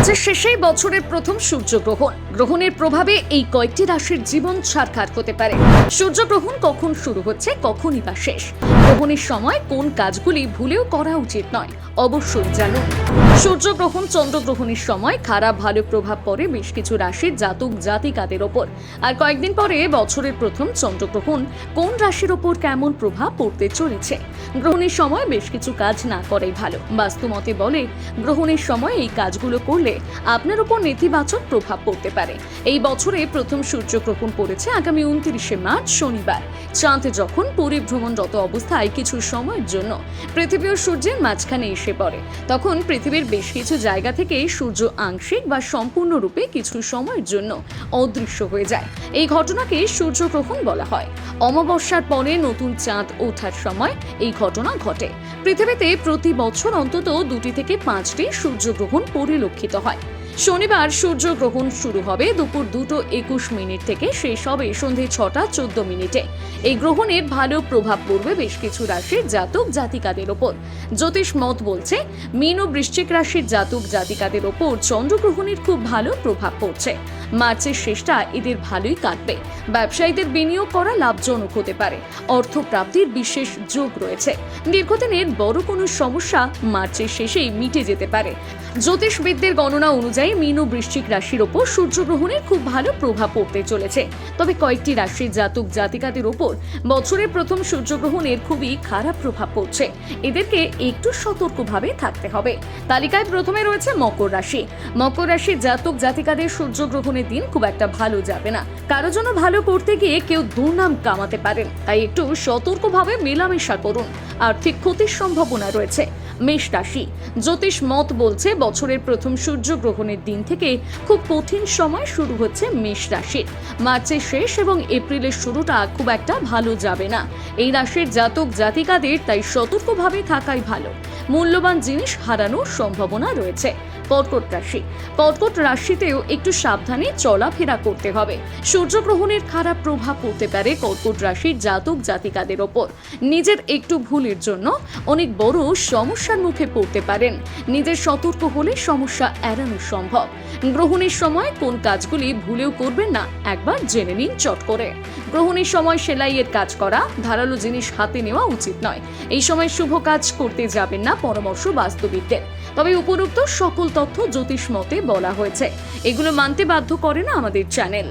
মার্চের শেষেই বছরের প্রথম সূর্যগ্রহণ। গ্রহণের প্রভাবে এই কয়েকটি রাশির জীবন ছাড়খাড় হতে পারে। সূর্যগ্রহণ কখন শুরু হচ্ছে, কখনই বা শেষ? গ্রহণের সময় কোন কাজগুলি ভুলেও করা উচিত নয়, অবশ্যই জানুন। সূর্যগ্রহণ চন্দ্রগ্রহণের সময় খারাপ, ভালো প্রভাব পড়ে বেশ কিছু রাশির জাতক জাতিকাদের ওপর। আর কয়েকদিন পরে বছরের প্রথম চন্দ্রগ্রহণ, কোন রাশির ওপর কেমন প্রভাব পড়তে চলেছে? গ্রহণের সময় বেশ কিছু কাজ না করাই ভালো। বাস্তুমতে বলে, গ্রহণের সময় এই কাজগুলো করলে আপনার উপর নেতিবাচক প্রভাব পড়তে পারে। এই বছরে প্রথম সূর্যগ্রহণ পড়েছে আগামী উনত্রিশে মার্চ, শনিবার। চাঁদ যখন পরিভ্রমণরত অবস্থায় কিছু সময়ের জন্য পৃথিবী ও সূর্যের মাঝখানে এসে পড়ে, তখন পৃথিবীর বেশ কিছু জায়গা থেকে সূর্য আংশিক বা সম্পূর্ণরূপে কিছু সময়ের জন্য অদৃশ্য হয়ে যায়। এই ঘটনাকে সূর্যগ্রহণ বলা হয়। অমাবস্যার পরে নতুন চাঁদ ওঠার সময় এই ঘটনা ঘটে। পৃথিবীতে প্রতি বছর অন্তত দুটি থেকে পাঁচটি সূর্যগ্রহণ পরিলক্ষিত হয়। শনিবার সূর্যগ্রহণ শুরু হবে দুপুর দুটো একুশ মিনিট থেকে শেষ হবে সন্ধে ছটা চোদ্দ মিনিটে। এই গ্রহণের ভালো প্রভাব পড়বে বেশ কিছু রাশির জাতক জাতিকাদের ওপর। জ্যোতিষ মত বলছে, মীন ও বৃশ্চিক রাশির জাতক জাতিকাদের ওপর চন্দ্রগ্রহণের খুব ভালো প্রভাব পড়ছে। মার্চের শেষটা এদের ভালোই কাটবে। ব্যবসায়ীদের বিনিয়োগ করা লাভজনক হতে পারে। অর্থ প্রাপ্তির বিশেষ যোগ রয়েছে। দীর্ঘদিনের বড় কোনো সমস্যা মার্চের শেষেই মিটে যেতে পারে। জ্যোতিষবিদদের গণনা অনুযায়ী মীন ও বৃশ্চিক রাশির ওপর সূর্যগ্রহণের খুব ভালো প্রভাব পড়তে চলেছে। তবে কয়েকটি রাশির জাতক জাতিকাদের ওপর বছরের প্রথম সূর্যগ্রহণের খুবই খারাপ প্রভাব পড়ছে। এদেরকে একটু সতর্কভাবে থাকতে হবে। তালিকায় প্রথমে রয়েছে মকর রাশি। মকর রাশির জাতক জাতিকাদের সূর্যগ্রহণের দিন খুব একটা ভালো যাবে না। কারও জন্য ভালো করতে গিয়ে কেউ দুর্নাম কামাতে পারেন। তাই একটু সতর্কভাবে মেলামেশা করুন। আর্থিক ক্ষতির সম্ভাবনা রয়েছে। মেষ রাশি। জ্যোতিষ মত বলছে, বছরের প্রথম সূর্য গ্রহণের দিন থেকে খুব কঠিন সময় শুরু হচ্ছে মেষ রাশির। মার্চের শেষ এবং এপ্রিলের শুরুটা খুব একটা ভালো যাবে না। এই রাশির জাতক জাতিকাদের তাই সতর্কভাবে থাকাই ভালো। মূল্যবান জিনিস হারানোর সম্ভাবনা রয়েছে। কর্কট রাশি। কর্কট রাশিতেও একটু সাবধানে চলাফেরা করতে হবে। সূর্যগ্রহণের খারাপ প্রভাব পড়তে পারে কর্কট রাশির জাতক জাতিকাদের ওপর। নিজের একটু ভুলের জন্য অনেক বড় সমস্যার মুখে পড়তে পারেন। নিজের সতর্ক হলে সমস্যা এড়ানো সম্ভব। গ্রহণের সময় কোন কাজগুলি ভুলেও করবেন না, একবার জেনে নিন চট করে। গ্রহণের সময় সেলাইয়ের কাজ করা ধারালো জিনিস হাতে নেওয়া উচিত নয়। এই সময় শুভ কাজ করতে যাবেন না পরামর্শ বাস্তুবিদদের তবে উপরোক্ত সকল তথ্য জ্যোতিষ মতে বলা হয়েছে। এগুলো মানতে বাধ্য করে না আমাদের চ্যানেল।